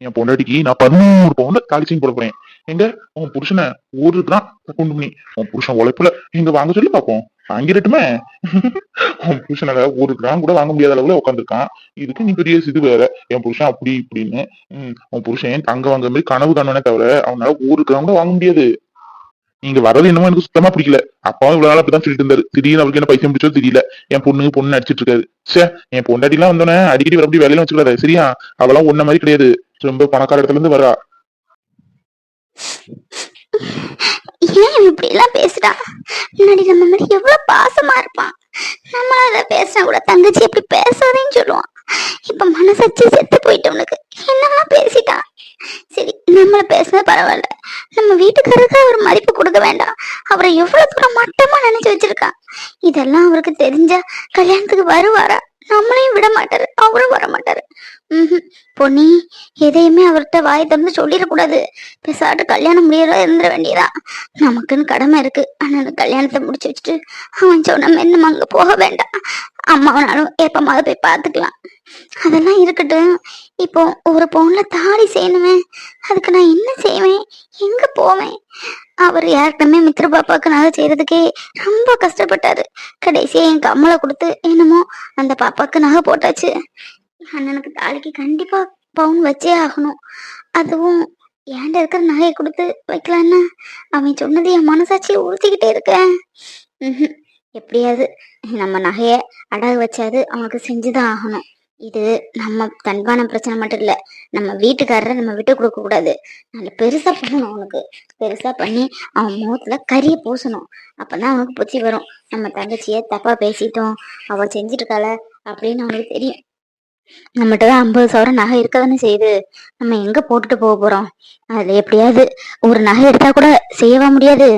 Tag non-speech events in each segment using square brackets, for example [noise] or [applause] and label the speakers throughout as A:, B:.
A: என் பொண்டாட்டிக்கு நான் பதினோரு பவுன்ல காலிச்சியும் போட போறேன். எங்க? உன் புருஷனை ஊருக்கு கிராம் கொண்டு பண்ணி உன் புருஷன் உழைப்புல. எங்க வாங்க சொல்லி பார்ப்போம். வாங்கிடட்டுமே? உன் புருஷனால ஒரு கிராம் கூட வாங்க முடியாத அளவுல உட்காந்துருக்கான் இதுக்கு நீ பெரிய இது வேற. என் புருஷன் அப்படி இப்படின்னு. உன் புருஷன் தங்க வாங்குற மாதிரி கனவு காணுவனே தவிர அவனால ஒரு கிராம் கூட வாங்க முடியாது. நீங்க வரது என்னமோ எனக்கு சுத்தமா பிடிக்கல அப்பாவும் இவ்வளவு நாள் அப்படிதான் சொல்லிட்டு இருந்தாரு. திடீர்னு அவருக்கு என்ன பைசா பிடிச்சோ தெரியல. என் பொண்ணு பொண்ணு அடிச்சிட்டு இருக்காரு. சே என் பொண்டாட்டி எல்லாம் வந்தோடனே அடிக்கடி வரப்படி வேலையில வச்சுக்கூடாது சரியா? அவெல்லாம் ஒன்ன மாதிரி கிடையாது. ரொம்ப பணக்கார இடத்துல இருந்து வரா.
B: ஏன் இப்படி எல்லாம் பேசுறா? முன்னாடி நம்ம மாதிரி எவ்வளவு பாசமா இருப்பான். நம்ம அதை பேசினா கூட தங்கச்சி எப்படி பேசாதேன்னு சொல்லுவான். இப்ப மனசாட்சி செத்து போயிட்டவனுக்கு என்னெல்லாம் பேசிட்டான்? சரி நம்மள பேசுனது பரவாயில்ல. நம்ம வீட்டுக்காரருக்கு அவர் மதிப்பு கொடுக்க வேண்டாம். அவரை எவ்வளவு தூரம் மட்டமா நினைச்சு வச்சிருக்கான் இதெல்லாம் அவருக்கு தெரிஞ்சா கல்யாணத்துக்கு வருவாரா? நம்மளையும் விட மாட்டாரு. அவரும் வர மாட்டாரு பொன்னி எதையுமே அவர்கிட்ட வாய் திறந்து சொல்லிடக்கூடாது. பேசாட்டு கல்யாணம் முடியறதா இருந்துட வேண்டியதான் நமக்குன்னு கடமை இருக்கு. ஆனால் கல்யாணத்தை முடிச்சு வச்சுட்டு அவன் சொன்ன மாதிரி நம்ம அங்க போக வேண்டாம். அம்மாவனாலும் எப்பமாவது போய் பார்த்துக்கலாம். அதெல்லாம் இருக்கட்டும். இப்போ ஒரு பவுன்ல தாடி செய்யணுமே. அதுக்கு நான் என்ன செய்வேன்? எங்க போவேன்? அவர் யாருக்குமே மித்ர பாப்பாக்கு நகை செய்யறதுக்கே ரொம்ப கஷ்டப்பட்டாரு. கடைசியா என் கம்மலை கொடுத்து என்னமோ அந்த பாப்பாக்கு நகை போட்டாச்சு. அண்ணனுக்கு தாலிக்கு கண்டிப்பா பவுன் வச்சே ஆகணும். அதுவும் ஏன்டா இருக்கிற நகையை கொடுத்து வைக்கலான்னு அவன் சொன்னது என் மனசாட்சியை உறுத்திக்கிட்டே இருக்கேன். ம்ஹும். எப்படியாவது நம்ம நகைய அடகு வச்சாது அவனுக்கு செஞ்சுதான் ஆகணும். இது நம்ம தன்பான பிரச்சனை மட்டும் இல்ல நம்ம வீட்டுக்காரரை நம்ம விட்டு கொடுக்க கூடாது. நல்ல பெருசா பண்ணணும் அவனுக்கு. பெருசா பண்ணி அவன் முகத்துல கறியை பூசணும். அப்பதான் அவனுக்கு புத்தி வரும். நம்ம தங்கச்சிய தப்பா பேசிட்டோம். அவ செஞ்சிருக்காள அப்படின்னு அவனுக்கு தெரியும். நம்மகிட்ட தான் ஐம்பது சவரம் நகை இருக்க தானே செய்யுது. நம்ம எங்க போட்டுட்டு போக போறோம்? அதுல எப்படியாவது ஒரு நகை எடுத்தா கூட செய்யவா முடியாது?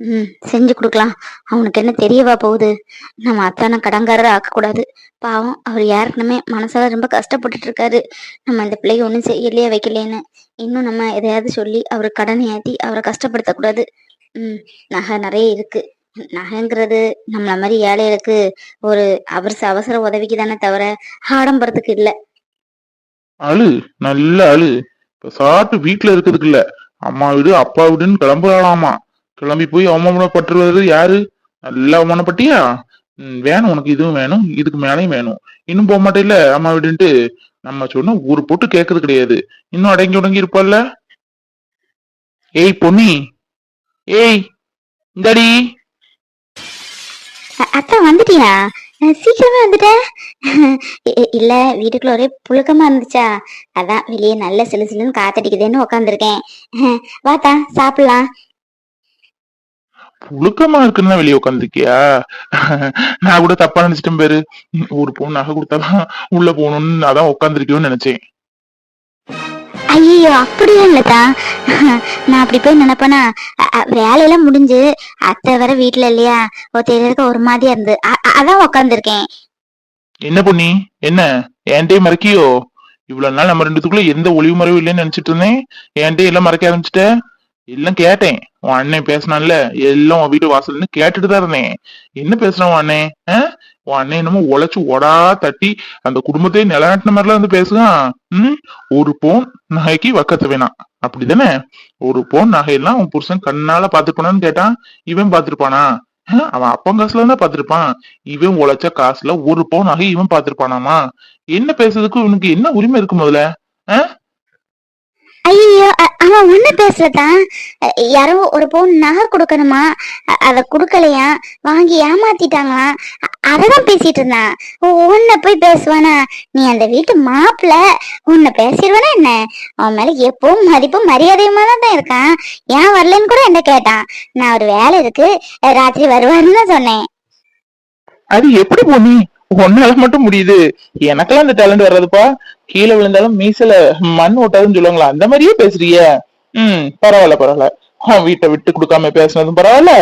B: ம் செஞ்சு கொடுக்கலாம். அவனுக்கு என்ன தெரியவா போகுது? நம்ம அத்தான கடங்காரரை ஆக்கக்கூடாது. பாவம் அவர் யாருக்குமே மனசால ரொம்ப கஷ்டப்பட்டுட்டு இருக்காரு. நம்ம இந்த பிள்ளைக்கு ஒன்றும் செய்யலையே வைக்கலையேன்னு. இன்னும் நம்ம எதையாவது சொல்லி அவர் கடனை ஏற்றி அவரை கஷ்டப்படுத்தக்கூடாது. ம் நகை நிறைய இருக்கு. நகைங்கிறது நம்மள மாதிரி ஏழைகளுக்கு ஒரு அவசர அவசர உதவிக்கு தானே தவிர ஆடம்பரத்துக்கு இல்ல.
A: அழு நல்ல அழு. இப்ப சாப்பிட்டு வீட்டுல இருக்கிறதுக்கு இல்ல. அம்மா வீடு அப்பா வீடுன்னு கிளம்பலாமா கிளம்பி போய் அவமானப்பட்டுறது யாரு? நல்லா அவமானப்பட்டியா? வேணும். உனக்கு இதுவும் வேணும். இதுக்கு மேலேயும் வேணும். இன்னும் போக மாட்டேல்ல அம்மா வீடுன்ட்டு? நம்ம சொன்னா ஊரு போட்டு கேட்கறது கிடையாது. இன்னும் அடங்கி உடங்கி இருப்பல்ல ஏய் பொன்னி. ஏய் இந்தாடி.
B: அத்தா வந்துட்டியா? அஹ் சீக்கிரமே வந்துட்டேன் இல்ல வீட்டுக்குள்ள ஒரே புழுக்கமா இருந்துச்சா? அதான் வெளியே நல்ல சிலு சிலுன்னு காத்தடிக்குதுன்னு உக்காந்துருக்கேன். வாத்தா சாப்பிடலாம்.
A: புழுக்கமா இருக்குன்னு வெளியே உட்காந்துருக்கியா நான் கூட தப்பா நினைச்சிட்டேன் பேரு. ஒரு பொண்ணு நகை கொடுத்தாதான் உள்ள போகணும்னு அதான் உட்காந்துருக்கியோன்னு நினைச்சேன்.
B: ஐயோ அப்படியே இல்லதா நான் அப்படி போய் நினைப்பேனா? வேலையெல்லாம் முடிஞ்சு அத்தை வர வீட்டுல இல்லையா? ஒருத்தர் ஒரு மாதிரியா இருந்து. அதான் உக்காந்துருக்கேன்.
A: என்ன பொண்ணி என்ன? என்கிட்டயே மறக்கியோ? இவ்வளவு நாள் நம்ம ரெண்டுத்துக்குள்ள எந்த ஒளிவு மறைவும் இல்லைன்னு நினைச்சிட்டு இருந்தேன். என்கிட்டயே எல்லாம் மறக்க ஆரம்பிச்சிட்ட? எல்லாம் கேட்டேன். உன் அண்ணன் பேசினான்ல எல்லாம் உன் வீட்டு வாசல்னு கேட்டுட்டு தான் இருந்தேன். என்ன பேசுறான் உன் அண்ணன்? உன் அண்ணன் என்னமோ உழைச்சு ஒடா தட்டி அந்த குடும்பத்தையே நிலநாட்டின மாதிரிலாம் வந்து பேசுறான் ம் ஒரு போன் நகைக்கு வக்கத்து வேணாம். அப்படிதானே? ஒரு போன் நகையெல்லாம் உன் புருஷன் கண்ணால பாத்துருப்பானான்னு கேட்டான். இவன் பாத்துருப்பானா அவன் அப்பன் காசுல தான் பாத்திருப்பான் இவன் உழைச்ச காசுல ஒரு பவுன் நகை இவன் பாத்திருப்பானாமா என்ன பேசுறதுக்கு இவனுக்கு என்ன உரிமை இருக்கு முதல்ல?
B: ஆஹ் ஐயோ அவன் ஒண்ணு பேசுறதான் யாரோ ஒரு பவுன் நகை கொடுக்கணுமா? அத கொடுக்கலையா? வாங்கி ஏமாத்திட்டாங்களாம் அததான் பேசிட்டு இருந்தான். உன்னை போய் பேசுவானா? நீ அந்த வீட்டு மாப்பிள்ள. உன்னை பேசிடுவானா என்ன? அவன் மேல எப்பவும் மதிப்பும் மரியாதையுமா தான் இருக்கான். ஏன் வரலன்னு கூட என்ன கேட்டான். நான் ஒரு வேலை இருக்கு. ராத்திரி வருவாருன்னு தான் சொன்னேன்.
A: அது எப்படி போனி? உன்னால மட்டும் முடியுது. எனக்கெல்லாம் அந்த டேலண்ட் வர்றதுப்பா. கீழே விழுந்தாலும் மீசல மண் ஓட்டாதுன்னு சொல்லுவாங்களா? அந்த மாதிரியே பேசுறிய. ம் பரவாயில்ல பரவாயில்ல. உன் வீட்டை விட்டு கொடுக்காம பேசுனதும் பரவாயில்ல.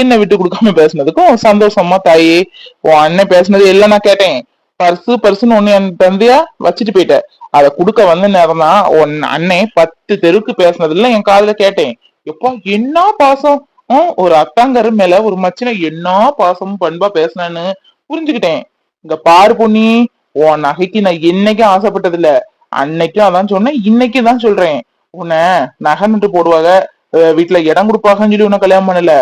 A: என்ன விட்டு கொடுக்காம பேசுனதுக்கும் சந்தோஷமா தாயே. உன் அண்ணன் பேசுனது எல்லாம் நான் கேட்டேன். பர்சு பர்சுன்னு ஒன்னு என் தந்தையா வச்சுட்டு போயிட்ட. அதை கொடுக்க வந்த நேரம் தான் உன் அண்ணே பத்து தெருக்கு பேசினதுல என் காதுல கேட்டேன். எப்பா என்ன பாசம்? ஒரு அத்தாங்கரு மேல ஒரு மச்சினை என்ன பாசமும் பண்பா பேசினான்னு புரிஞ்சுக்கிட்டேன். இங்க பாரு பொண்ணி உன் நகைக்கு நான் என்னைக்கும் ஆசைப்பட்டது இல்ல அன்னைக்கும் அதான் சொன்னேன் இன்னைக்கு தான் சொல்றேன். உன்னை நகை நட்டு போடுவாங்க. வீட்டுல இடம் கொடுப்பாங்கன்னு சொல்லி உன்னை கல்யாணம் பண்ணல.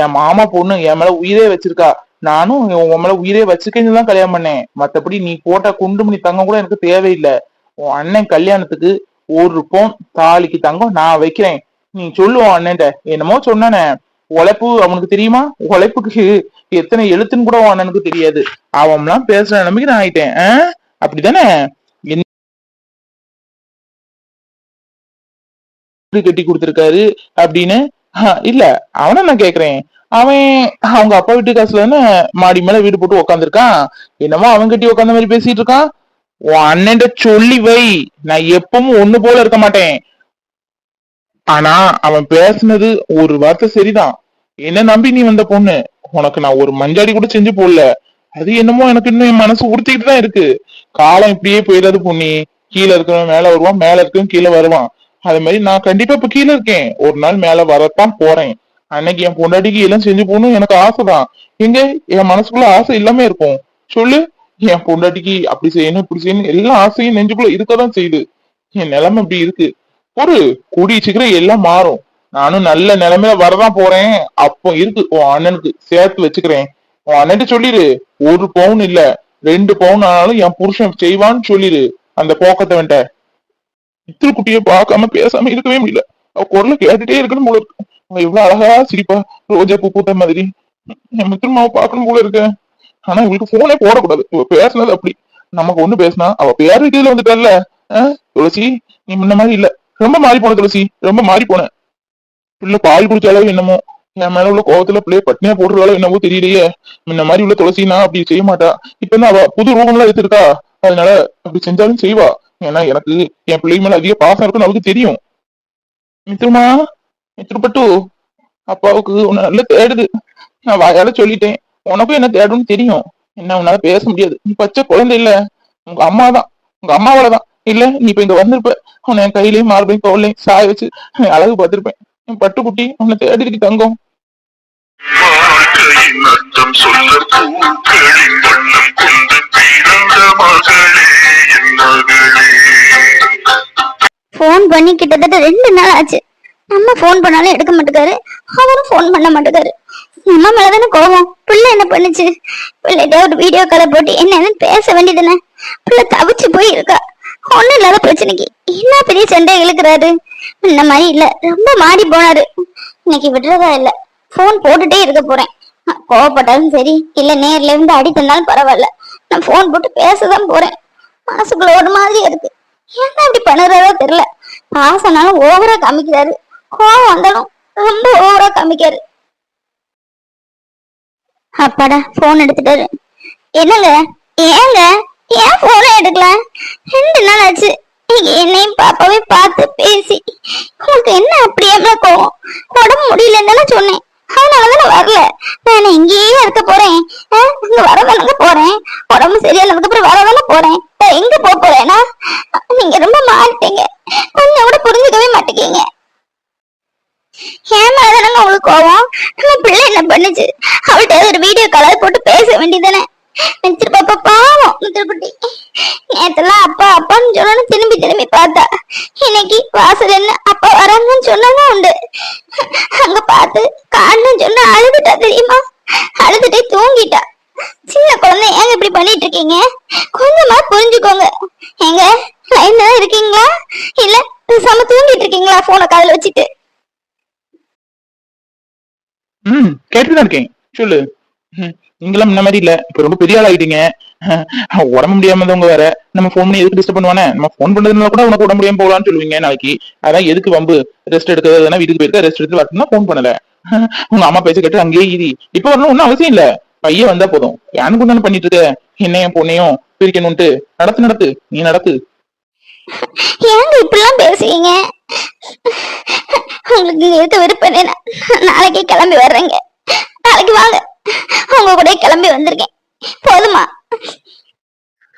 A: என் மாமா பொண்ணு என் மேல உயிரே வச்சிருக்கா. நானும் உன் மேல உயிரே வச்சுக்கன்னு தான் கல்யாணம் பண்ணேன். மத்தபடி நீ போட்ட குண்டுமணி தங்கம் கூட எனக்கு தேவையில்லை. உன் அண்ணன் கல்யாணத்துக்கு ஒரு பவுன் தாலிக்கு தங்கம் நான் வைக்கிறேன். நீ சொல்லுவோம் அண்ணன்ட்ட. என்னமோ சொன்னானே. உழைப்பு அவனுக்கு தெரியுமா? உழைப்புக்கு எத்தனை எழுத்துன்னு கூட உன் அண்ணனுக்கு தெரியாது. அவன்லாம் பேசுற நிலைமைக்கு நான் ஆயிட்டேன். ஆ? அப்படிதானே என்ன கட்டி கொடுத்துருக்காரு அப்படின்னு? இல்ல அவனை நான் கேக்குறேன். அவன் அவங்க அப்பா வீட்டு காசுல தானே மாடி மேல வீடு போட்டு உக்காந்துருக்கான்? என்னமோ அவன் கட்டி உக்காந்த மாதிரி பேசிட்டு இருக்கான். உன் அண்ணன்ட்ட சொல்லி வை. நான் எப்பவும் ஒண்ணு போல இருக்க மாட்டேன். ஆனா அவன் பேசுனது ஒரு வார்த்தை சரிதான். என்ன நம்பி நீ வந்த பொண்ணு. உனக்கு நான் ஒரு மஞ்சாடி கூட செஞ்சு போடல. அது என்னமோ எனக்கு இன்னும் என் மனசு உறுத்திக்கிட்டு தான் இருக்கு. காலம் இப்படியே போயிடாது பொண்ணி கீழே இருக்கிறவன் மேல வருவான் மேல இருக்கவன் கீழே வருவான். அது மாதிரி நான் கண்டிப்பா இப்ப கீழே இருக்கேன். ஒரு நாள் மேல வரத்தான் போறேன். அன்னைக்கு என் பொண்டாட்டிக்கு எல்லாம் செஞ்சு போகணும் எனக்கு ஆசைதான். எங்க? என் மனசுக்குள்ள ஆசை இல்லாம இருக்கும். சொல்லு. என் பொண்டாட்டிக்கு அப்படி செய்யணும் இப்படி செய்யணும் எல்லா ஆசையும் நெஞ்சுக்குள்ள இருக்கதான் செய்யுது. என் நிலைமை இப்படி இருக்கு. ஒரு கூடிய சீக்கிரம் எல்லாம் மாறும். நானும் நல்ல நிலைமையில வரதான் போறேன். அப்போ இருக்கு உன் அண்ணனுக்கு சேர்த்து வச்சுக்கிறேன். உன் அண்ணன் சொல்லிடு ஒரு பவுன் இல்ல ரெண்டு பவுன் ஆனாலும் என் புருஷன் செய்வான்னு சொல்லிடு அந்த போக்கத்தை வேண்ட இத்திரு குட்டிய பார்க்காம பேசாம இருக்கவே முடியல. அவ குரலை கேட்டுட்டே இருக்கணும் போல இருக்கு. அவ இவ்வளவு அழகா சிரிப்பா ரோஜா பூ பூத்த மாதிரி. என் மித்திரமாவை பார்க்கணும் போல இருக்க. ஆனா இவளுக்கு போனே போடக்கூடாது. இவ பேசுனது அப்படி. நமக்கு ஒண்ணு பேசினா அவ பேர் இதுல வந்துட்டல்ல. துளசி நீ முன்ன மாதிரி இல்ல. ரொம்ப மாறி போன துளசி ரொம்ப மாறி போன பிள்ளை பால் குடிச்ச அளவு என்னமோ? என் மேல உள்ள கோவத்துல பிள்ளைய பட்னியா போடுற என்னவோ தெரியலையே. முன்ன மாதிரி உள்ள துளசினா அப்படி செய்ய மாட்டா. இப்ப என்ன அவ புது ரூபம்லாம் எடுத்திருக்கா? அதனால அப்படி செஞ்சாலும் செய்வா. ஏன்னா எனக்கு என் பிள்ளை மேல அதிக பாசம் இருக்குன்னு அவளுக்கு தெரியும். மித்ருமா? மித்ருப்பட்டு அப்பாவுக்கு உன்னை நல்லா தேடுது. நான் வாயால சொல்லிட்டேன். உனக்கும் என்ன தேடும்னு தெரியும். என்ன உன்னால பேச முடியாது. நீ பச்சை குழந்தை இல்ல. உங்க அம்மா தான் உங்க அம்மாவோட தான் இல்ல நீ இப்ப இங்க வந்திருப்ப. உன்னை என் கையிலயும் மார்பையும் தோல்லையும் சாய வச்சு அழகு பார்த்திருப்பேன். பட்டுக்குட்டி உன்னை தேடி இருக்கு தங்கம்
C: அர்த்தம் சொல்ல பூக்களின் வண்ணம் கொண்டு பிறந்த மகளே என் மகளே.
B: ஃபோன் பண்ணி கிட்டத்தட்ட ரெண்டு நாள் ஆச்சு. நம்ம ஃபோன் பண்ணாலும் எடுக்க மாட்டேக்காரு. அவரும் ஃபோன் பண்ண மாட்டேக்காரு. நம்ம மேலதானே கோவம் பிள்ளை என்ன பண்ணுச்சு? பிள்ளைகிட்ட ஒரு வீடியோ காலை போட்டு என்னன்னு பேச வேண்டியதுன்னு பிள்ளை தவிச்சு போய் இருக்கா ஒண்ணும் இல்லாத பிரச்சனைக்கு. என்ன பெரிய சண்டை இழுக்கிறாரு? இந்த மாதிரி இல்ல. ரொம்ப மாறி போனாரு. இன்னைக்கு விடுறதா இல்ல. போன் போட்டுட்டே இருக்க போறேன். கோவப்பட்டாலும் சரி இல்ல நேர்ல இருந்து அடி தந்தாலும் பரவாயில்ல. நான் போன் போட்டு பேசதான் போறேன். மனசுக்குள்ள ஒரு மாதிரி இருக்கு. ஏன் இப்படி பண்ணுறதோ தெரியல. பாசனாலும் ஓவரா காமிக்கிறாரு. கோவம் வந்தாலும் ரொம்ப ஓவரா காமிக்காரு அப்பாடா போன் எடுத்துட்டாரு. என்னங்க? ஏங்க? ஏன் போனே எடுக்கல? ரெண்டு நாள் ஆச்சு. என்னையும் பாப்பாவே பார்த்து பேசி. உனக்கு என்ன அப்படியே எவ்வளவு கோவம்? உடம்பு முடியலன்னு சொன்னேன். அதனாலதான் நான் வரல. நான் இங்கேயே இருக்க போறேன். இங்க வரதானங்க போறேன். உடம்பு சரியானதுக்கு அப்புறம் வரதானே போறேன். எங்க போக போறேன்னா நீங்க ரொம்ப மாறிட்டீங்க. கொஞ்சம் கூட புரிஞ்சுக்கவே மாட்டேங்க ஏன் மேலதானங்க உங்களுக்கு கோவம்? நம்ம பிள்ளை என்ன பண்ணுச்சு? அவள்கிட்ட ஒரு வீடியோ கலர் போட்டு பேச வேண்டியதானே மித்திரு பாப்பா பாவம். மித்திரக்குட்டி நேத்தெல்லாம் அப்பா அப்பான்னு சொல்லணும் திரும்பி திரும்பி பார்த்தா. இன்னைக்கு வாசல் என்ன அப்பா வராங்கன்னு சொன்னதும் உண்டு. அங்க பார்த்து காரணம் சொன்னா அழுதுட்டா தெரியுமா? அழுதுட்டே தூங்கிட்டா. சின்ன குழந்தை ஏங்க இப்படி பண்ணிட்டு இருக்கீங்க கொஞ்சமா புரிஞ்சுக்கோங்க. ஏங்க லைன்ல தான் இருக்கீங்களா? இல்ல பேசாம தூங்கிட்டு இருக்கீங்களா போனை காதல வச்சுட்டு?
A: ம் கேட்டுதான் இருக்கேன். சொல்லு. நீங்களாம் முன்ன மாதிரி இல்ல. இப்ப ரொம்ப பெரிய ஆள் ஆயிட்டீங்க அஹ், உடம்பு முடியாமதவங்க வேற. நம்ம ஃபோன் பண்ணி எதுக்கு டிஸ்டர்ப் பண்ணுவானே? நம்ம ஃபோன் பண்றதுனால கூட உனக்கு உடம்பு முடியாம போகலாம்னு சொல்லுவீங்க நாளைக்கு. அதான் எதுக்கு வம்பு? ரெஸ்ட் எடுக்கிறதுனா வீட்டுக்கு போயிருக்க? ரெஸ்ட் எடுத்து வரணும்னா ஃபோன் பண்ணல. உங்க அம்மா பேச கேட்டு அங்கேயே இது இப்ப வரணும் ஒன்னும் அவசியம் இல்ல. பையன் வந்தா போதும். யானுக்கு தானே பண்ணிட்டு இருக்க? என்னையும் பொண்ணையும் பிரிக்கணும்ட்டு நடத்து நடத்து. நீ நடத்து.
B: ஏங்க இப்படிலாம் பேசுவீங்க உங்களுக்கு இங்க விருப்பம் நாளைக்கே கிளம்பி வர்றேங்க. நாளைக்கு வாங்க. உங்க கூட கிளம்பி வந்திருக்கேன். போதுமா?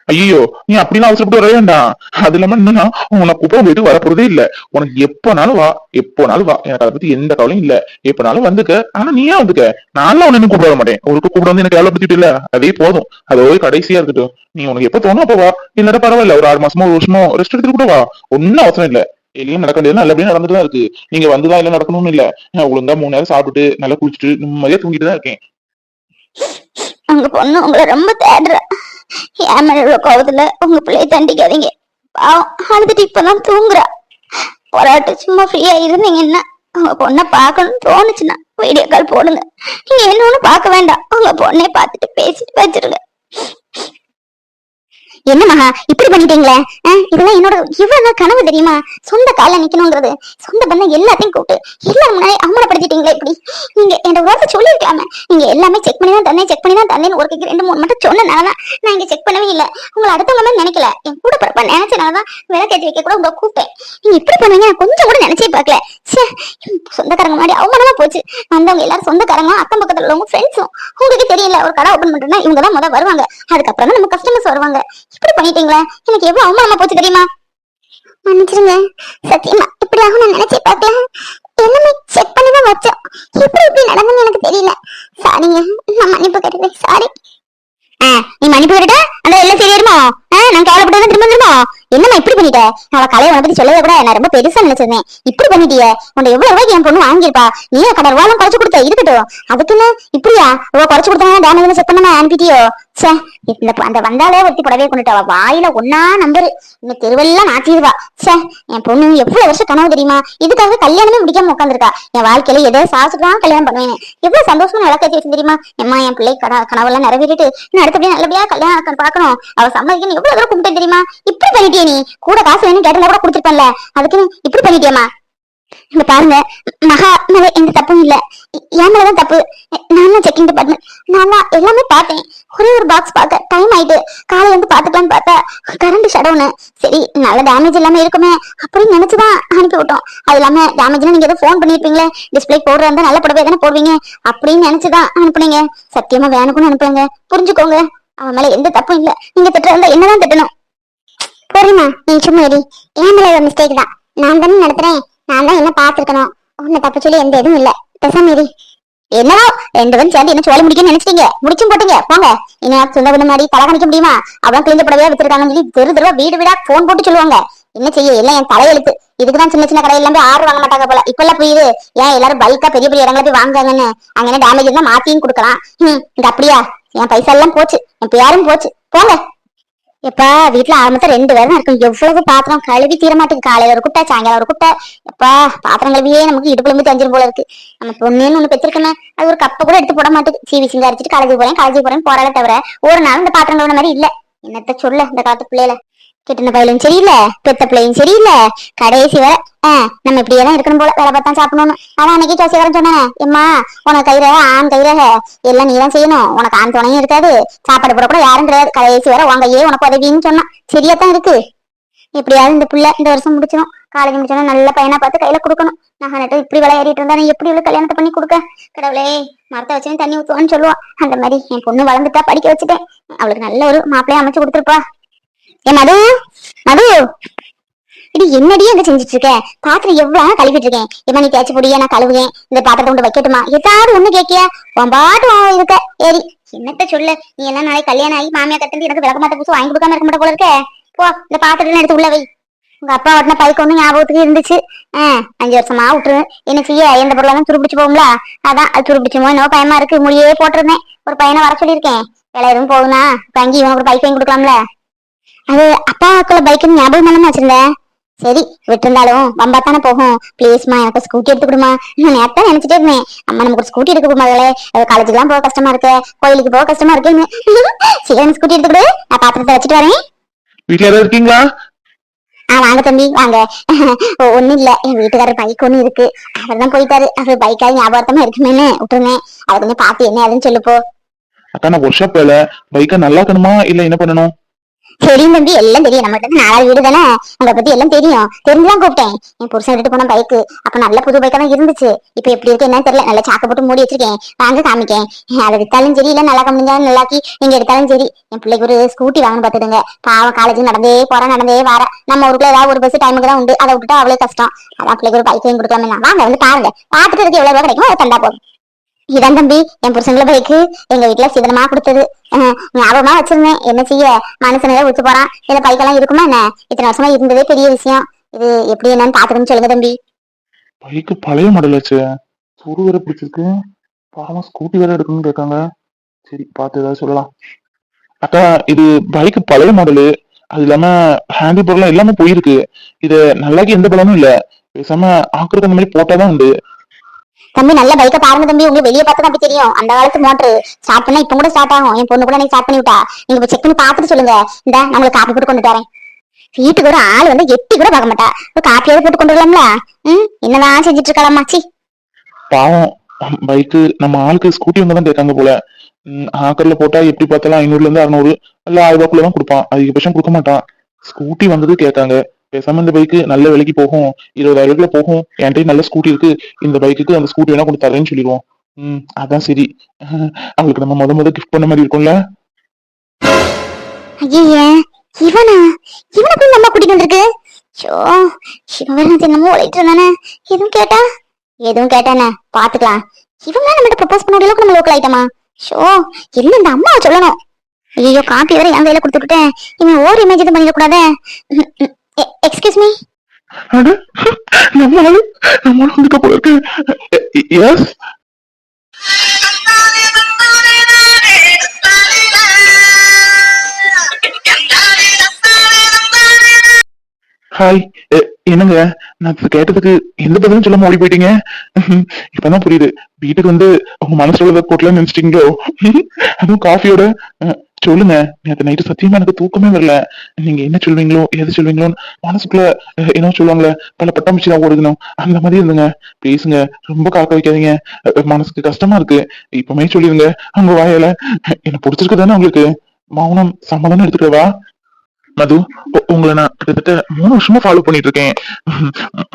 A: ஐயோ நீ அப்படிலாம் அவசரப்பட்டு வர வேண்டாம். அது இல்லாம என்னன்னா உன்னை கூப்பிட வீட்டுக்கு வரப்போறதே இல்ல. உனக்கு எப்போனாலும் வா எப்போனாலும் வா. எனக்கு அதை பத்தி எந்த கவலையும் இல்ல. எப்போனாலும் வந்துக்க. ஆனா நீயே வந்துக்க? நானும் உன்னை இன்னும் கூப்பிட வர மாட்டேன். ஒரு கூப்பிட வந்து எனக்கு எவ்வளவு இல்ல அதே போதும். அது ஒரு கடைசியா இருக்கட்டும். நீ உனக்கு எப்ப தோணும் அப்ப வா. இல்லாட்ட பரவாயில்ல. ஒரு ஆறு மாசமோ ஒரு வருஷமோ ரெஸ்ட் எடுத்துட்டு கூட வா. ஒன்னும் அவசரம் இல்ல. எல்லாம் நடக்க வேண்டியது நல்லபடியா நடந்துட்டு தான் இருக்கு. நீங்க வந்துதான் இல்ல நடக்கணும்னு இல்ல. நான் ஒழுங்கா மூணு நேரம் சாப்பிட்டுட்டு நல்லா குளிச்சுட்டு நிம்மதியா தூங்கிட்டு தான் இருக்கேன்.
B: உங்க பொண்ணு உங்களை ரொம்ப தேடுறா. என் மேல உள்ள கோபத்துல உங்க பிள்ளைய தண்டிக்காதீங்க. பாவம் அழுதுட்டு இப்பதான் தூங்குறா. போராட்டம் சும்மா ஃப்ரீயா இருந்தீங்கன்னா உங்க பொண்ணை பார்க்கணும்னு தோணுச்சுன்னா வீடியோ கால் போடுங்க. நீங்க என்ன ஒண்ணு பார்க்க வேண்டாம். உங்க பொண்ணை பார்த்துட்டு பேசிட்டு வச்சிருங்க. என்ன மகா இப்படி பண்ணிட்டீங்களே? இதெல்லாம் என்னோட இவ்வளவு கனவு தெரியுமா? சொந்த கால நிக்கணுங்கிறது சொந்த பந்தம் எல்லாத்தையும் கூப்பிட்டு எல்லாரும் முன்னாடி அவமானப்படுத்திட்டீங்களே இப்படி? நீங்க என் உறவு சொல்லியிருக்கலாமே நீங்க எல்லாமே செக் பண்ணி தான் தந்தேன் செக் பண்ணி தான் தந்தேன்னு ஒரு கேக்கு ரெண்டு மூணு மட்டும் சொன்னனாலதான் நான் இங்க செக் பண்ணவே இல்லை. உங்களை அடுத்தவங்க மாதிரி நினைக்கல. என் கூட பிறப்ப நினைச்சனாலதான் விளக்கேற்றி வைக்க கூட உங்களை கூப்பிட்டேன். நீங்க இப்படி பண்ணுவீங்க கொஞ்சம் கூட நினைச்சே பார்க்கல. ச்சே சொந்தக்காரங்க முன்னாடி அவமானமா போச்சு. வந்தவங்க எல்லாரும் சொந்தக்காரங்க அக்கம் பக்கத்துல உள்ளவங்க ஃப்ரெண்ட்ஸும் உங்களுக்கு தெரியல ஒரு கடை ஓபன் பண்றேன்னா இவங்க தான் முத வருவாங்க. அதுக்கப்புறம் தான் நம்ம கஸ்டமர்ஸ் வருவாங்க. இப்படி பண்ணிட்டீங்களே? எனக்கு எவ்வளவு அவமானமா போச்சு தெரியுமா? மன்னிச்சிருங்க. சத்தியமா இப்படி ஆகும் நான் நினைச்சே பார்க்கல எல்லாமே செக் பண்ணி தான் வச்சோம் எப்படி இப்படி நடந்துன்னு எனக்கு தெரியல. சாரிங்க நான் மன்னிப்பு கேட்டுக்கிறேன். சாரி நீ மன்னிப்பு கேட்டுட்ட? அந்த எல்லாம் சரியாயிருமோ நான் கவலைப்பட்டு திரும்ப திரும்ப என்னம்மா இப்படி பண்ணிட்ட? அவ கலையை உன பத்தி சொல்லவே கூட நான் ரொம்ப பெருசா நினைச்சிருந்தேன். இப்படி பண்ணிட்டியே. உன்னை எவ்வளவு ரூபாய்க்கு என் பொண்ணு வாங்கியிருப்பா? நீ கடை ரூபாய் குறைச்சு கொடுத்த? இருக்கட்டும். அதுக்குன்னு இப்படியா? ரூபா குறைச்சு கொடுத்தா டேமேஜ் செக் பண்ணாம அனுப்பிட்டியோ சே இந்த அந்த வந்தாலே ஒத்தி புடவே கொண்டுட்டு அவ வாயில ஒன்னா நம்பரு. இந்த தெருவெல்லாம் நாட்டிடுவா சே என் பொண்ணு எவ்வளவு வருஷம் கனவு தெரியுமா? இதுக்காக கல்யாணமே முடிக்காம உட்காந்துருக்கா என் வாழ்க்கையில ஏதோ சாதிச்சுட்டு தான் கல்யாணம் பண்ணுவேன் எவ்வளவு சந்தோஷமா விளக்கேற்றி வச்சு தெரியுமா? எம்மா என் பிள்ளை கனவு எல்லாம் நிறைவேறிட்டு இன்னும் அடுத்தபடியே நல்லபடியா கல்யாணம் பார்க்கணும். அவ சம்மதிக்கணும். எவ்வளவு தூரம் கும்பிட்டேன் தெரியுமா? இப்படி பண்ணிட்டியே நீ. கூட காசு வேணும் கேட்டல கூட கொடுத்துருப்பேன்ல. அதுக்குன்னு இப்படி பண்ணிட்டியம்மா? இங்க பாருங்க. மகா மேல எந்த தப்பும் இல்ல. என் மேலதான் தப்பு. நான் செக்கிங் டிபார்ட்மெண்ட் நான் எல்லாமே பார்த்தேன். ஒரே ஒரு பாக்ஸ் பார்க்க டைம் ஆயிட்டு. காலையில இருந்து பாத்துக்கலாம்னு பார்த்தா கரண்ட் ஷடவுனு சரி நல்ல டேமேஜ் இல்லாம இருக்குமே. அப்படின்னு நினைச்சுதான் அனுப்பி விட்டோம். அது இல்லாம டேமேஜ்னா நீங்க ஏதோ ஃபோன் பண்ணிருப்பீங்களே. டிஸ்பிளே போடுறா இருந்தா நல்ல படவே தானே போடுவீங்க. அப்படின்னு நினைச்சுதான் அனுப்புனீங்க. சத்தியமா வேணுக்குன்னு அனுப்புங்க புரிஞ்சுக்கோங்க. அவன் மேல எந்த தப்பும் இல்ல. நீங்க திட்டுறா என்னதான் திட்டணும்? புரியுமா நீ சும்மா எடி என் மேல ஒரு மிஸ்டேக் தான். நான் தானே நடத்துறேன். நான் தான் என்ன பாத்துருக்கணும் உன்னை தப்பு சொல்லி எந்த இதுவும் இல்ல. பேசாம இரு. என்னடா ரெண்டு பேரும் சேர்ந்து என்ன சோழ முடிக்கணும்னு நினைச்சிட்டீங்க? முடிச்சும் போட்டுங்க. போங்க. என்ன சொந்த பண்ண மாதிரி தலை காணிக்க முடியுமா? அவன் கிழிஞ்ச புடவையா வித்துருக்காங்கன்னு சொல்லி தெரு தெருவா வீடு வீடா போன் போட்டு சொல்லுவாங்க. என்ன செய்ய? எல்லாம் என் தலையெழுத்து. இதுக்குதான் சின்ன சின்ன கடையில எல்லாமே ஆறு வாங்க மாட்டாங்க போல. இப்ப எல்லாம் புரியுது. ஏன் எல்லாரும் பல்கா பெரிய பெரிய இடங்களை போய் வாங்குவாங்கன்னு. அங்கே டேமேஜ் இருந்தா மாத்தியும் கொடுக்கலாம். ஹம், இந்த அப்படியா? என் பைசா எல்லாம் போச்சு. என் பேரும் போச்சு. போங்க. எப்பா வீட்டுல ஆரம்பத்தை ரெண்டு பேரும் இருக்கும். எவ்வளவு பாத்திரம் கழுவி தீர மாட்டேங்குது. காலையில ஒரு குட்டை சாயங்காலம் ஒரு குட்டை. எப்பா பாத்திரம் கழுவியே நமக்கு இடுப்புலம்பு தஞ்சிரும் போல இருக்கு. நம்ம பொண்ணுன்னு ஒண்ணு பெற்றிருக்கமே அது ஒரு கப்பை கூட எடுத்து போட மாட்டேங்குது சீவி சிங்காரிச்சிட்டு காலேஜுக்கு போறேன் காலேஜுக்கு போறேன் போறாளே தவிர ஒரு நாள் இந்த பாத்திரம் கழுவுன மாதிரி இல்ல. என்னத்த சொல்ல இந்த காலத்து பிள்ளையில. கிட்டின பயிலும் சரியில்லை பெத்த பிள்ளையும் சரியில்லை. கடைசி வரை நம்ம இப்படியே தான் இருக்கணும் போல. வேலை பார்த்தா சாப்பிடணும் ஆனா அன்னைக்கு ஜோசியக்காரன் சொன்னேன் எம்மா உனக்கு கயிற ஆண் கையில எல்லாம் நீ தான் செய்யணும். உனக்கு ஆண் துணையும் இருக்காது. சாப்பாடு போட கூட யாரும் கிடையாது. கடைசி வர உங்க ஏ உனக்கு உதவின்னு சொன்னான். சரியா தான் இருக்கு. எப்படியாவது இந்த புள்ள இந்த வருஷம் முடிச்சிடும் காலேஜ் முடிச்சோன்னா நல்ல பையனா பார்த்து கையில கொடுக்கணும். நான் நட்டு இப்படி விளையாடிட்டு இருந்தா நான் எப்படி இவ்வளவு கல்யாணத்தை பண்ணி கொடுக்க? கடவுளே மரத்தை வச்சு தண்ணி ஊத்துவான்னு சொல்லுவா. அந்த மாதிரி என் பொண்ணு வளர்ந்துட்டா படிக்க வச்சுட்டேன். அவளுக்கு நல்ல ஒரு மாப்பிள்ளைய அமைச்சு கொடுத்துருப்பா. ஏ மது? மது? இது என்னடியே அங்க செஞ்சுட்டு இருக்க பாத்திரம் எவ்வளவு கழுவிட்டு இருக்கேன். ஏமா நீ தேய்ச்சி போடியே நான் கழுவுவேன். இந்த பாத்திரத்தை கொண்டு வைக்கட்டுமா? ஏதாவது ஒண்ணு கேட்கிய? உன் பாட்டு இருக்க ஏறி என்னத்த சொல்லு? நீ எல்லாம் நாளைக்கு கல்யாணம் ஆகி மாமியா கத்தந்து எனக்கு விளக்க மாட்ட புதுசு வாங்கி கொடுக்காம இருக்க மாட்ட போல இருக்க. போ இந்த பாத்திரம் எடுத்து உள்ள வை. உங்க அப்பா ஓட்டின பைக்கு ஒண்ணு ஞாபகத்துக்கு இருந்துச்சு. ஆஹ் அஞ்சு வருஷமா விட்டுரு. என்ன செய்ய? எந்த பொருளாலும் துருப்பிடிச்சு போகும்ல? அதான் அது துருப்பிடிச்சுமோ என்னவோ பயமா இருக்கு. முடியே போட்டிருந்தேன். ஒரு பையனை வர சொல்லியிருக்கேன். வேலை எதுவும் போகுனா தங்கி இவன் ஒரு பைக் வாங்கி கொடுக்கலாம்ல. அது அப்பாவுக்குள்ள பைக்குன்னு ஞாபகம் தானே வச்சிருந்தேன். சரி விட்டிருந்தாலும் வம்பா தானே போகும் ப்ளீஸ்மா எனக்கு ஸ்கூட்டி எடுத்து கொடுமா. நான் நேரத்தான் நினைச்சிட்டே இருந்தேன். அம்மா நமக்கு ஸ்கூட்டி எடுக்க மகளே காலேஜுக்குலாம் போக கஷ்டமா இருக்கு. கோயிலுக்கு போக கஷ்டமா இருக்குன்னு. [laughs] சீக்கிரம் ஸ்கூட்டி எடுத்து கொடு. நான் பாத்திரத்தை வச்சுட்டு வரேன்.
A: வீட்டுல இருக்கீங்களா?
B: ஆ வாங்க தம்பி வாங்க. [laughs] ஒண்ணும் இல்ல. என் வீட்டுக்காரர் பைக் ஒண்ணு இருக்கு. அவர் தான் போயிட்டாரு. அவர் பைக்காக ஞாபகத்தமா இருக்குமேன்னு விட்டுருந்தேன் அதை கொஞ்சம் பார்த்து என்ன ஏதுன்னு சொல்லுப்போ.
A: அக்கா நான் ஒர்க் ஷாப் வேலை பைக்கை நல்லா இருக்கணுமா? இல்ல என்ன பண்ணணும்?
B: தெரியும் தம்பி எல்லாம் தெரியும். நம்ம கிட்ட நாலாவது வீடு தானே? உங்களை பத்தி எல்லாம் தெரியும். தெரிஞ்சுதான் கூப்பிட்டேன். என் புருஷன் எடுத்துட்டு போன பைக்கு அப்ப நல்ல புது பைக்கா தான் இருந்துச்சு. இப்ப எப்படி இருக்கு என்னன்னு தெரியல. நல்லா சாக்க போட்டு மூடி வச்சிருக்கேன். வாங்க காமிக்கேன். அதை வித்தாலும் சரி இல்ல நல்லா கம்மிஞ்சாலும் நல்லாக்கி நீங்க எடுத்தாலும் சரி. என் பிள்ளைக்கு ஒரு ஸ்கூட்டி வாங்கணும் பாத்துடுங்க பாவம் காலேஜ் நடந்தே போற நடந்தே வர நம்ம ஊருக்குள்ள ஏதாவது ஒரு பஸ் டைமுக்கு தான் உண்டு. அதை விட்டுட்டு அவ்வளவு கஷ்டம். அதான் பிள்ளைக்கு ஒரு பைக் வாங்கி கொடுக்கலாமே வாங்க வந்து பாருங்க. பாத்துட்டு இருக்கு எவ்வளவு கிடைக்கும் அதை தந்தா போதும். இதான் தம்பி என் புருஷங்கள பைக்கு. எங்க வீட்டுல சீதனமா கொடுத்தது. ஞாபகமா வச்சிருந்தேன் என்ன செய்ய மனுஷனே ஊத்து போறான். இந்த பைக்கெல்லாம் இருக்குமா என்ன? இத்தனை வருஷமா இருந்ததே பெரிய விஷயம். இது எப்படி என்னன்னு பாத்துக்கணும்னு சொல்லுங்க தம்பி.
A: பைக்கு பழைய மாடல் ஆச்சு. சுரு வேற பிடிச்சிருக்கு. பாவம் ஸ்கூட்டி வேற எடுக்கணும்னு கேட்காங்க சரி பார்த்து ஏதாவது சொல்லலாம். அக்கா இது பைக்கு பழைய மாடலு அது இல்லாம ஹேண்டி பொருள் எல்லாமே போயிருக்கு. இது நல்லாக்கி எந்த பலனும் இல்ல. பேசாம ஆக்குறது அந்த மாதிரி போட்டாதான் உண்டு.
B: தம்பி நல்ல பைக்கை பாருங்க தம்பி. உங்களுக்கு வெளியே பார்த்தா அப்படி தெரியும். அந்த காலத்து மோட்டர் ஸ்டார்ட் பண்ணா இப்ப கூட ஸ்டார்ட் ஆகும். என் பொண்ணு கூட நீ ஸ்டார்ட் பண்ணி விட்டா நீங்க போய் செக் பண்ணி பார்த்துட்டு சொல்லுங்க. இந்த நம்மளுக்கு காப்பி போட்டு கொண்டு வரேன். வீட்டுக்கு ஒரு ஆள் வந்து எட்டி கூட பார்க்க மாட்டா. ஒரு காப்பியாவது போட்டு கொண்டு வரலாம்ல ம்? என்னதான் செஞ்சுட்டு இருக்கலாம் மாச்சி
A: பாவம். பைக்கு நம்ம ஆளுக்கு ஸ்கூட்டி வந்து தான் கேட்காங்க போல. ஹாக்கர்ல போட்டா எப்படி பார்த்தாலும் ஐநூறுல இருந்து அறுநூறு. இல்ல ஆயிரம் ரூபாய்க்குள்ள தான் கொடுப்பான். அதிகபட்சம் கொடுக்க மாட்டான். ஸ்கூட்டி வந்தது கேட்காங்க. பேசாம இந்த பைக்கு நல்ல விலைக்கு போகும். இருபதாயிரத்துல போகும். என்கிட்ட நல்ல ஸ்கூட்டி இருக்கு. இந்த பைக்குக்கு அந்த ஸ்கூட்டி வேணா கொண்டு தரேன்னு சொல்லிடுவோம். ம் அதான் சரி. அவங்களுக்கு நம்ம முத முத கிஃப்ட் பண்ண மாதிரி இருக்கும்ல?
B: ஐயே இவனா? இவனை போய் நம்ம கூட்டிட்டு வந்திருக்கு? ஷோ இவன் என்னமோ உழைட்டு இருந்தானே? எதுவும் கேட்டா? எதுவும் கேட்டானே பாத்துக்கலாம். இவங்க நம்மகிட்ட ப்ரப்போஸ் பண்ண அளவுக்கு நம்ம லோக்கல் ஐட்டமா ஷோ என்ன இந்த அம்மாவை சொல்லணும்? ஐயோ காப்பி வேற என் கையில கொடுத்துக்கிட்டேன். இவன் ஓர் இமேஜ் இது பண்ணிடக்கூடாதே? எக்ஸ்கியூஸ் மீ
A: அட நம்மளால நம்மளால வந்துக்க போல இருக்கு. எஸ் ஹாய் என்னங்க? நான் கேட்டதுக்கு எந்த பதிலும் சொல்லாம ஓடி போயிட்டீங்க? இப்பதான் புரியுது. வீட்டுக்கு வந்து உங்க மனசுல உள்ளதை போட்டலன்னு நினைச்சிட்டீங்களோ? அதுவும் காஃபியோட சொல்லுங்க. நேற்று நைட்டு சத்தியமா எனக்கு தூக்கமே வரல. நீங்க என்ன சொல்வீங்களோ எது சொல்வீங்களோன்னு மனசுக்குள்ள என்ன சொல்லுவாங்களே பல பட்டாம்பூச்சி தான் ஓடுகணும். அந்த மாதிரி இருந்துங்க. பேசுங்க. ரொம்ப காக்க வைக்காதீங்க. மனசுக்கு கஷ்டமா இருக்கு. இப்பவுமே சொல்லிருங்க. அங்க வாயால. என்ன பிடிச்சிருக்கு தானே உங்களுக்கு? மௌனம் சம்மதம்னு எடுத்துக்கவா மது உங்களை நான் கிட்டத்தட்ட மூணு வருஷமா ஃபாலோ பண்ணிட்டு இருக்கேன்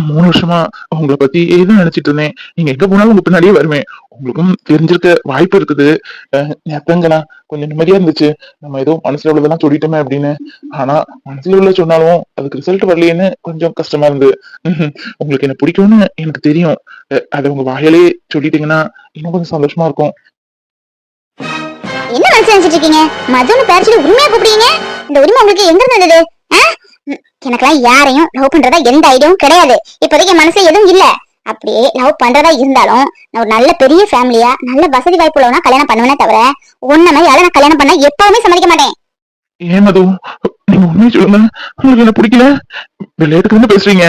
A: மூணு வருஷமா உங்களை பத்தி ஏதான் நினைச்சிட்டு இருந்தேன். நீங்க எங்க போனாலும் உங்க பின்னாடியே வருவேன். உங்களுக்கும் தெரிஞ்சிருக்க வாய்ப்பு இருக்குது. அஹ், கொஞ்சம் நிம்மதியா இருந்துச்சு. நம்ம ஏதோ மனசுல உள்ளதெல்லாம் சொல்லிட்டோமே அப்படின்னு. ஆனா மனசுல உள்ள சொன்னாலும் அதுக்கு ரிசல்ட் வரலையேன்னு கொஞ்சம் கஷ்டமா இருந்து. உங்களுக்கு என்ன பிடிக்கும்னு எனக்கு தெரியும். அதை உங்க வாயிலே சொல்லிட்டீங்கன்னா இன்னும் கொஞ்சம் சந்தோஷமா இருக்கும்.
B: என்ன மனசு நினைச்சிட்டு இருக்கீங்க? மதுன்னு பேர் சொல்லி உண்மையா கூப்பிடுறீங்க? இந்த உரிமை உங்களுக்கு எங்க இருந்து வந்தது? எனக்கெல்லாம் யாரையும் லவ் பண்றதா எந்த ஐடியாவும் கிடையாது. இப்போதைக்கு என் மனசுல எதுவும் இல்ல. அப்படியே லவ் பண்றதா இருந்தாலும் நான் ஒரு நல்ல பெரிய ஃபேமிலியா நல்ல வசதி வாய்ப்பு உள்ளவனா கல்யாணம் பண்ணுவேனே தவிர உன்ன மாதிரி யாரை நான் கல்யாணம் பண்ண எப்பவுமே சம்மதிக்க மாட்டேன்.
A: ஏன் மது? நீங்க உண்மையை சொல்லுங்க. உங்களுக்கு என்ன பிடிக்கல? விளையாட்டுக்கு வந்து பேசுறீங்க.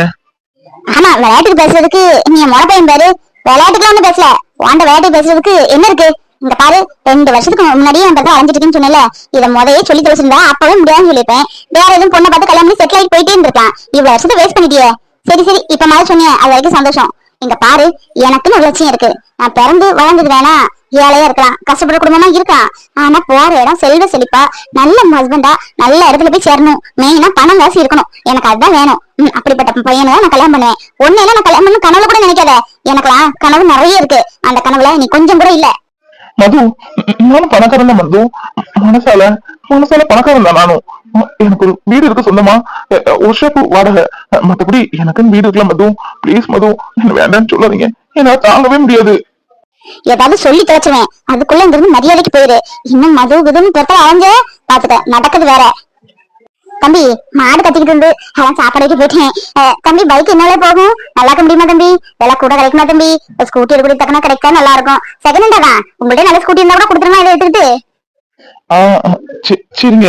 B: ஆமா விளையாட்டுக்கு பேசுறதுக்கு நீ முறை பையன் பாரு. விளையாட்டுக்குலாம் பேசல. வாண்ட விளையாட்டு பேசுறதுக்கு என்ன இருக்கு? இந்த பாரு ரெண்டு வருஷத்துக்கு முன்னாடியே என் பேர் அலைஞ்சிட்டு சொன்னல இதை முதலே சொல்லி தொலைச்சிருந்தா அப்பவே முடியாதுன்னு சொல்லிப்பேன் வேற எதுவும் பொண்ணை பார்த்து கல்யாணம் செட்டில் ஆகி போயிட்டே இருந்திருக்கலாம். இவ்வளவு வருஷத்தை வேஸ்ட் பண்ணிட்டியே. சரி சரி இப்ப மாதிரி சொன்னீங்க அது வரைக்கும் சந்தோஷம். இங்க பாரு எனக்குன்னு ஒரு லட்சியம் இருக்கு. நான் பிறந்து வளர்ந்தது வேணா ஏழையா இருக்கலாம். கஷ்டப்படுற குடும்பமா இருக்கலாம். ஆனா போற இடம் செல்வ செழிப்பா நல்ல ஹஸ்பண்டா நல்ல இடத்துல போய் சேரணும். மெயினா பணம் காசு இருக்கணும். எனக்கு அதுதான் வேணும். அப்படிப்பட்ட பையனை நான் கல்யாணம் பண்ணுவேன். ஒன்னு நான் கல்யாணம் பண்ணு கனவுல கூட நினைக்காத. எனக்கெல்லாம் கனவு நிறைய இருக்கு. அந்த கனவுல நீ கொஞ்சம் கூட இல்ல.
A: மது நானும் பணக்காரன் தான் மது. மனசால மனசால பணக்காரன் தான் நானும். எனக்கு ஒரு வீடு இருக்கு சொந்தமா. அஹ் வாடகை. மத்தபடி எனக்குன்னு வீடு இருக்குல்ல மது. ப்ளீஸ் மது என்ன வேண்டாம்னு சொல்லாதீங்க. என்னால தாங்கவே முடியாது.
B: ஏதாவது சொல்லி தொலைச்சிருவேன். அதுக்குள்ள இங்க இருந்து மரியாதைக்கு போயிரு. இன்னும் மது குதுன்னு பெருத்த அலைஞ்ச. பாத்துட்டேன் நடக்குது வேற. தம்பி மாடு கத்திக்கிட்டு இருந்து அதான் சாப்பாடு போயிட்டேன். தம்பி பைக் என்னால போகும்? நல்லா இருக்க முடியுமா தம்பி? விலை கூட கிடைக்குமா தம்பி? ஸ்கூட்டி எடுக்க தக்கனா கிடைச்சா நல்லா இருக்கும். செகண்ட் ஹேண்டா தான் உங்கள்ட்ட நல்ல ஸ்கூட்டி இருந்தா கூட கொடுத்துருமா இதை எடுத்துக்கிட்டு?
A: ஆஹ் சரிங்க.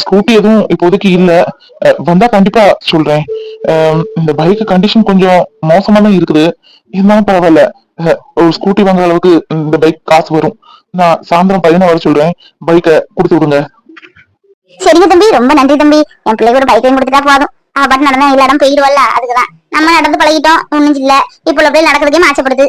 A: ஸ்கூட்டி எதுவும் இப்போதைக்கு இல்ல. வந்தா கண்டிப்பா சொல்றேன். இந்த பைக் கண்டிஷன் கொஞ்சம் மோசமா தான் இருக்குது. இருந்தாலும் பரவாயில்ல. ஒரு ஸ்கூட்டி வாங்குற அளவுக்கு இந்த பைக் காசு வரும். நான் சாயந்தரம் பையனை வர சொல்றேன். பைக்கை கொடுத்து விடுங்க.
B: சரிங்க தம்பி ரொம்ப நன்றி தம்பி. என் பிள்ளைக்கு ஒரு பைக்கையும் கொடுத்துட்டா போதும். அவ பாட்டு நடந்தா எல்லா இடம் போயிடுவல்ல அதுக்குதான். நம்ம நடந்து பழகிட்டோம் ஒண்ணும் இல்ல. இப்ப உள்ள பிள்ளை நடக்கிறதையும் ஆச்சப்படுது